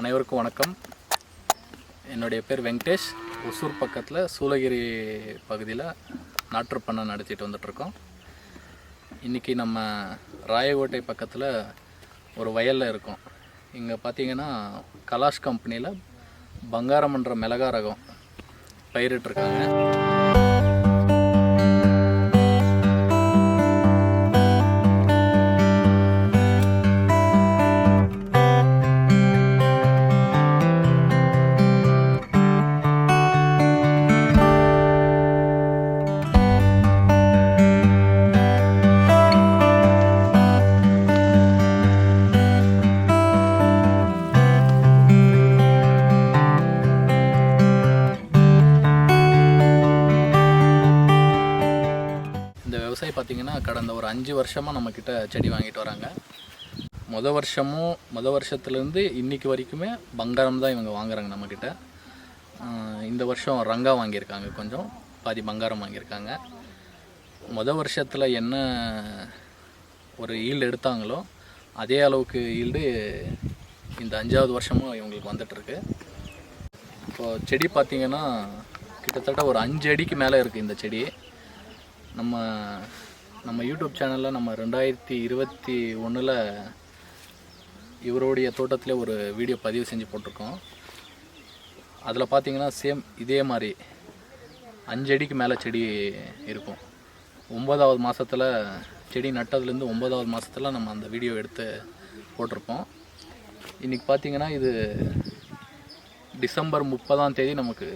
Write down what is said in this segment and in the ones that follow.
அனைவருக்கும் வணக்கம். என்னுடைய பேர் வெங்கடேஷ். ஒசூர் பக்கத்தில் சூளகிரி பகுதியில் நாற்றுப்பண்ணை நடத்திட்டு வந்துட்ருக்கோம் இன்றைக்கி நம்ம ராயகோட்டை பக்கத்தில் ஒரு வயலில் இருக்கோம். இங்கே பார்த்தீங்கன்னா கலாஷ் கம்பெனியில் பங்காரமன்ற மிளகா ரகம் பயிரிட்டிருக்காங்க. மாதிரி பார்த்திங்கன்னா பார்த்தீங்கன்னா கடந்த ஒரு அஞ்சு வருஷமாக நம்மக்கிட்ட செடி வாங்கிட்டு வராங்க. முத வருஷமும் முத வருஷத்துலேருந்து இன்னைக்கு வரைக்குமே பங்காரம் தான் இவங்க வாங்குறாங்க நம்மக்கிட்ட. இந்த வருஷம் ரங்கா வாங்கியிருக்காங்க கொஞ்சம். பாதி பங்காரம் வாங்கியிருக்காங்க. முத வருஷத்தில் என்ன ஒரு ஈல்டு எடுத்தாங்களோ அதே அளவுக்கு ஈல்டு இந்த அஞ்சாவது வருஷமும் இவங்களுக்கு வந்துட்டுருக்கு. இப்போது செடி பார்த்தீங்கன்னா கிட்டத்தட்ட ஒரு அஞ்சு அடிக்கு மேலே இருக்குது இந்த செடி. நம்ம நம்ம யூடியூப் சேனலில் நம்ம ரெண்டாயிரத்தி இருபத்தி ஒன்றில் இவருடைய தோட்டத்திலே ஒரு வீடியோ பதிவு செஞ்சு போட்டிருக்கோம். அதில் பார்த்தீங்கன்னா சேம் இதே மாதிரி அஞ்சடிக்கு மேலே செடி இருக்கும். ஒம்பதாவது மாதத்தில் செடி நட்டதுலேருந்து ஒம்பதாவது மாதத்தில் நம்ம அந்த வீடியோ எடுத்து போட்டிருப்போம். இன்றைக்கி பார்த்தீங்கன்னா இது டிசம்பர் முப்பதாம் தேதி நமக்கு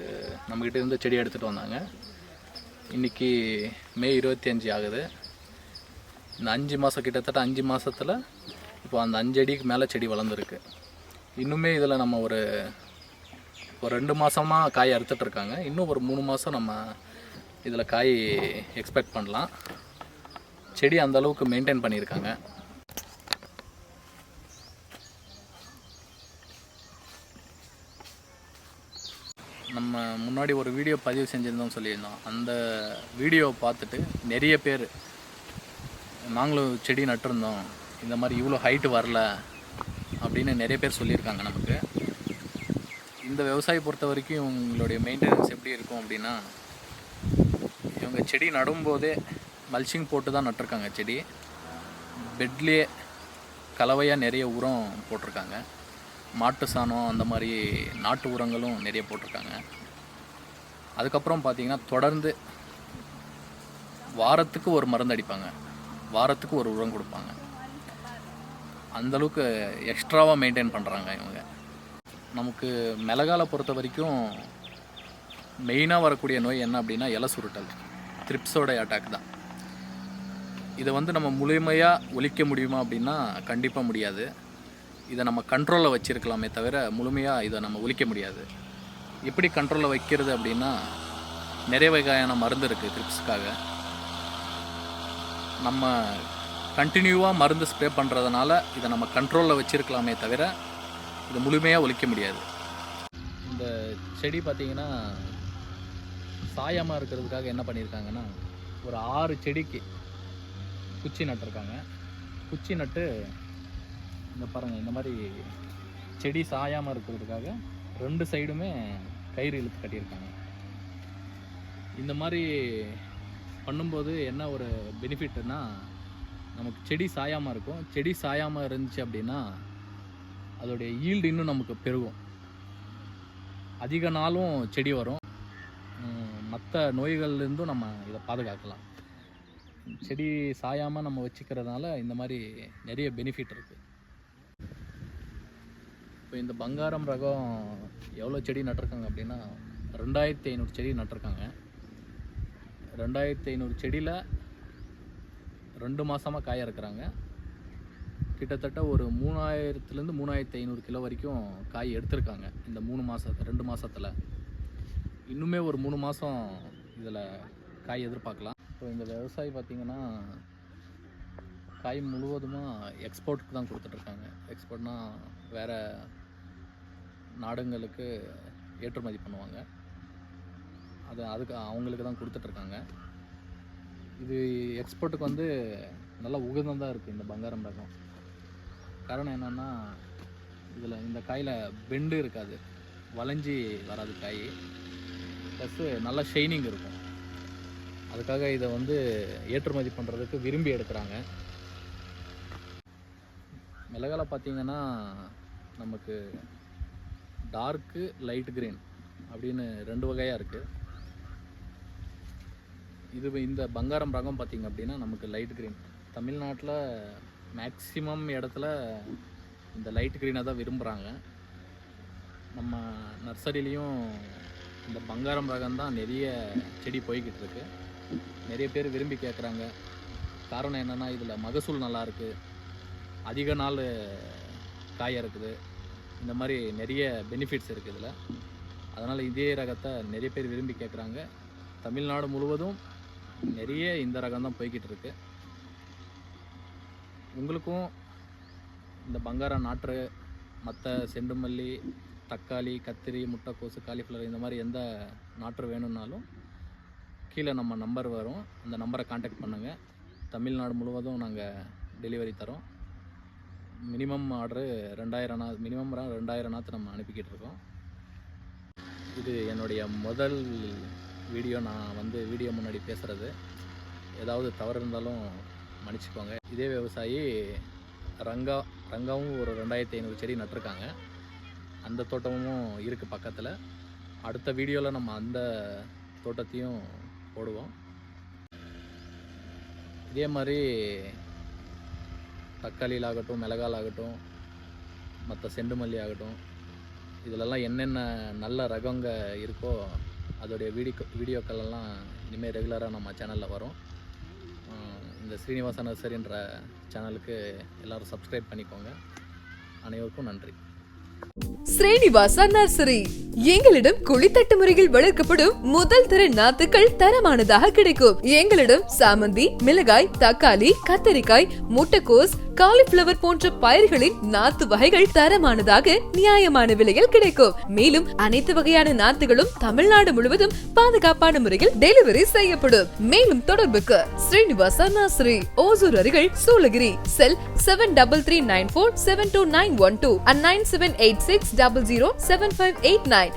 நம்மக்கிட்ட இருந்து செடி எடுத்துகிட்டு வந்தாங்க. இன்றைக்கி மே இருபத்தி அஞ்சு ஆகுது. இந்த அஞ்சு மாதம் கிட்டத்தட்ட அஞ்சு மாதத்தில் இப்போ அந்த அஞ்சு அடிக்கு மேலே செடி வளர்ந்துருக்கு. இன்னுமே இதில் நம்ம ஒரு ஒரு ரெண்டு மாதமாக காய் அறுத்துட்ருக்காங்க இன்னும் ஒரு மூணு மாதம் நம்ம இதில் காய் எக்ஸ்பெக்ட் பண்ணலாம். செடி அந்த அளவுக்கு மெயின்டைன் பண்ணியிருக்காங்க. நம்ம முன்னாடி ஒரு வீடியோ பதிவு செஞ்சுருந்தோம் சொல்லியிருந்தோம். அந்த வீடியோவை பார்த்துட்டு நிறைய பேர் நாங்களும் செடி நட்டிருந்தோம். இந்த மாதிரி இவ்வளோ ஹைட்டு வரல அப்படின்னு நிறைய பேர் சொல்லியிருக்காங்க நமக்கு. இந்த விவசாயி பொறுத்த வரைக்கும் இவங்களுடைய மெயின்டெனன்ஸ் எப்படி இருக்கும் அப்படின்னா இவங்க செடி நடும்போதே மல்ச்சிங் போட்டு தான் நட்டிருக்காங்க செடி. பெட்லேயே கலவையாக நிறைய உரம் போட்டிருக்காங்க. மாட்டு சாணம் அந்த மாதிரி நாட்டு உரங்களும் நிறைய போட்டிருக்காங்க. அதுக்கப்புறம் பார்த்திங்கன்னா தொடர்ந்து வாரத்துக்கு ஒரு மருந்து அடிப்பாங்க. வாரத்துக்கு ஒரு உரம் கொடுப்பாங்க. அந்த அளவுக்கு எக்ஸ்ட்ராவாக மெயின்டைன் பண்ணுறாங்க இவங்க. நமக்கு மிளகால பொறுத்த வரைக்கும் மெயினாக வரக்கூடிய நோய் என்ன அப்படின்னா இலை சுருட்டல் த்ரிப்ஸோட அட்டாக் தான். இதை வந்து நம்ம முழுமையாக ஒழிக்க முடியுமா அப்படின்னா கண்டிப்பாக முடியாது. இதை நம்ம கண்ட்ரோலில் வச்சுருக்கலாமே தவிர முழுமையாக இதை நம்ம ஒழிக்க முடியாது. எப்படி கண்ட்ரோலில் வைக்கிறது அப்படின்னா நிறைய வகையான மருந்து இருக்குது கிரிப்ஸுக்காக நம்ம கண்டினியூவாக மருந்து ஸ்ப்ரே பண்ணுறதுனால இதை நம்ம கண்ட்ரோலில் வச்சுருக்கலாமே தவிர இதை முழுமையாக ஒழிக்க முடியாது. இந்த செடி பார்த்திங்கன்னா சாயமாக இருக்கிறதுக்காக என்ன பண்ணியிருக்காங்கன்னா ஒரு ஆறு செடிக்கு குச்சி நட்டிருக்காங்க. குச்சி நட்டு இந்த பாருங்கள் இந்த மாதிரி செடி சாயாமல் இருக்கிறதுக்காக ரெண்டு சைடுமே கயிறு இழுத்து கட்டியிருக்காங்க. இந்த மாதிரி பண்ணும்போது என்ன ஒரு பெனிஃபிட்னா நமக்கு செடி சாயாமல் இருக்கும். செடி சாயாமல் இருந்துச்சு அப்படின்னா அதோடைய ஈல்டு இன்னும் நமக்கு பெருகும். அதிக நாளும் செடி வரும். மற்ற நோய்கள்லேருந்தும் நம்ம இதை பாதுகாக்கலாம். செடி சாயாமல் நம்ம வச்சுக்கிறதுனால இந்த மாதிரி நிறைய பெனிஃபிட் இருக்குது இப்போ இந்த பங்காரம் ரகம் எவ்வளோ செடி நட்டிருக்காங்க அப்படின்னா ரெண்டாயிரத்தி ஐநூறு செடி நட்டிருக்காங்க. ரெண்டாயிரத்தி ஐநூறு செடியில் ரெண்டு மாதமாக காய இருக்கிறாங்க. கிட்டத்தட்ட ஒரு மூணாயிரத்துலேருந்து மூணாயிரத்தி ஐநூறு கிலோ வரைக்கும் காய் எடுத்திருக்காங்க இந்த மூணு மாதத்து ரெண்டு மாதத்தில் இன்னுமே ஒரு மூணு மாதம் இதில் காய் எதிர்பார்க்கலாம். இப்போ இந்த விவசாயி பார்த்திங்கன்னா காய் முழுவதுமாக எக்ஸ்போர்ட்டுக்கு தான் கொடுத்துட்ருக்காங்க எக்ஸ்போர்ட்னா வேறு நாடுங்களுக்கு ஏற்றுமதி பண்ணுவாங்க. அது அதுக்கு அவங்களுக்கு தான் கொடுத்துட்ருக்காங்க. இது எக்ஸ்போர்ட்டுக்கு வந்து நல்லா உகந்ததாக இருக்குது இந்த பங்காரம் ரகம். காரணம் என்னென்னா இதில் இந்த காயில் பெண்டு இருக்காது. வளைஞ்சி வராது காய். ப்ளஸ்ஸு நல்லா ஷைனிங் இருக்கும். அதுக்காக இதை வந்து ஏற்றுமதி பண்ணுறதுக்கு விரும்பி எடுக்கிறாங்க. மிளகால பார்த்திங்கன்னா நமக்கு டார்க்கு லைட் க்ரீன் அப்படின்னு ரெண்டு வகையாக இருக்குது இது இந்த பங்காரம் ரகம் பார்த்திங்க அப்படின்னா நமக்கு லைட் க்ரீன். தமிழ்நாட்டில் மேக்ஸிமம் இடத்துல இந்த லைட் க்ரீனை தான் விரும்புகிறாங்க நம்ம நர்சரிலையும் இந்த பங்காரம் ரகம் தான் நிறைய செடி போய்கிட்டு இருக்கு. நிறைய பேர் விரும்பி கேட்குறாங்க காரணம் என்னென்னா இதில் மகசூல் நல்லாயிருக்கு அதிக நாள் காயாக இருக்குது. இந்த மாதிரி நிறைய பெனிஃபிட்ஸ் இருக்குது இதில். அதனால் இதே ரகத்தை நிறைய பேர் விரும்பி கேட்குறாங்க தமிழ்நாடு முழுவதும் நிறைய இந்த ரகம் தான் போய்கிட்டு இருக்கு. உங்களுக்கும் இந்த பங்காரா நாற்று மற்ற செண்டுமல்லி தக்காளி கத்திரி முட்டைக்கோசு காலிஃப்ளவர் இந்த மாதிரி எந்த நாற்று வேணும்னாலும் கீழே நம்ம நம்பர் வரும். அந்த நம்பரை காண்டாக்ட் பண்ணுங்கள் தமிழ்நாடு முழுவதும் நாங்கள் டெலிவரி தரோம். மினிமம் ஆர்டரு ரெண்டாயிரம் நாத் மினிமம் ரெண்டாயிரம் நாத்து நம்ம அனுப்பிக்கிட்டு இருக்கோம். இது என்னுடைய முதல் வீடியோ நான் வந்து வீடியோ முன்னாடி பேசுகிறது ஏதாவது தவறு இருந்தாலும் மன்னிச்சுக்கோங்க. இதே விவசாயி ரங்கா ரங்காவும் ஒரு ரெண்டாயிரத்தி ஐநூறு செடி நட்டிருக்காங்க. அந்த தோட்டமும் இருக்குது பக்கத்தில். அடுத்த வீடியோவில் நம்ம அந்த தோட்டத்தையும் போடுவோம். இதே மாதிரி தக்காளியில் ஆகட்டும் மிளகால் ஆகட்டும் மற்ற செண்டு மல்லி ஆகட்டும் இதிலெல்லாம் என்னென்ன நல்ல ரகங்க இருக்கோ அதோடைய வீடியோ வீடியோக்கள் எல்லாம் இனிமேல் ரெகுலராக நம்ம சேனலில் வரும். இந்த ஸ்ரீனிவாச நர்சரின்ற சேனலுக்கு எல்லோரும் சப்ஸ்கிரைப் பண்ணிக்கோங்க. அனைவருக்கும் நன்றி. ஸ்ரீனிவாசா நர்சரி. எங்களிடம் குழித்தட்டு முறையில் வளர்க்கப்படும் முதல் தர நாத்துக்கள் தரமானதாக கிடைக்கும். எங்களிடம் சாமந்தி மிளகாய் தக்காளி கத்தரிக்காய் முட்டைக்கோஸ் காலிஃபிளவர் போன்ற பயிர்களின் நாத்து வகைகள் தரமானதாக நியாயமான விலையில் கிடைக்கும். மேலும் அனைத்து வகையான நாத்துகளும் தமிழ்நாடு முழுவதும் பாதுகாப்பான முறையில் டெலிவரி செய்யப்படும். மேலும் தொடர்புக்கு ஸ்ரீனிவாசா நாஸ்ரீ ஓசூர் அருகில் Shoolagiri cell seven double three nine four seven two nine one two and nine seven eight six double zero seven five eight nine